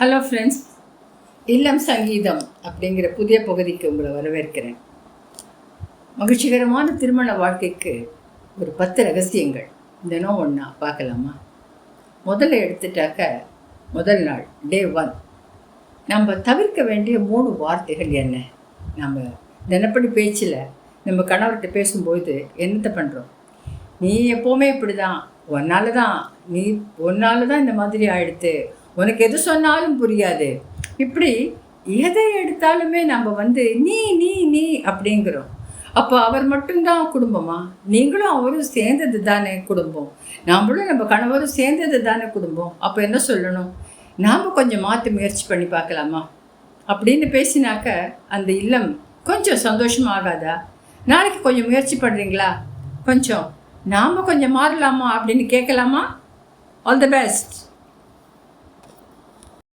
Hello friends இல்லம் சங்கீதம் அப்படிங்கிற புதிய பகுதிக்கு உங்களை வரவேற்கிறேன். மகிழ்ச்சிகரமான திருமண வாழ்க்கைக்கு ஒரு பத்து ரகசியங்கள். தினம் ஒன்றா பார்க்கலாமா? முதல்ல எடுத்துட்டாக்க முதல் நாள் டே ஒன் நம்ம தவிர்க்க வேண்டிய மூணு வார்த்தைகள் என்ன? நம்ம தினப்படி பேச்சில் நம்ம கணவர்கிட்ட பேசும்போது என்னத்தை பண்ணுறோம் நீ எப்போவுமே இப்படி தான் உன்னால தான் நீ உன்னால தான் இந்த மாதிரி ஆயிடுத்து. உனக்கு எது சொன்னாலும் புரியாது. இப்படி எதை எடுத்தாலுமே நம்ம வந்து நீ நீ நீ அப்படிங்கிறோம். அப்போ அவர் மட்டும்தான் குடும்பமா? நீங்களும் அவரும் சேர்ந்தது தானே குடும்பம். நம்மளும் நம்ம கணவரும் சேர்ந்தது தானே குடும்பம். அப்போ என்ன சொல்லணும்? நாம் கொஞ்சம் மாற்றி முயற்சி பண்ணி பார்க்கலாமா? அப்படின்னு பேசினாக்க அந்த இல்லம் கொஞ்சம் சந்தோஷமாகாதா நாளைக்கு கொஞ்சம் முயற்சி பண்ணுறீங்களா கொஞ்சம். நாம் கொஞ்சம் மாறலாமா அப்படின்னு கேட்கலாமா? All the best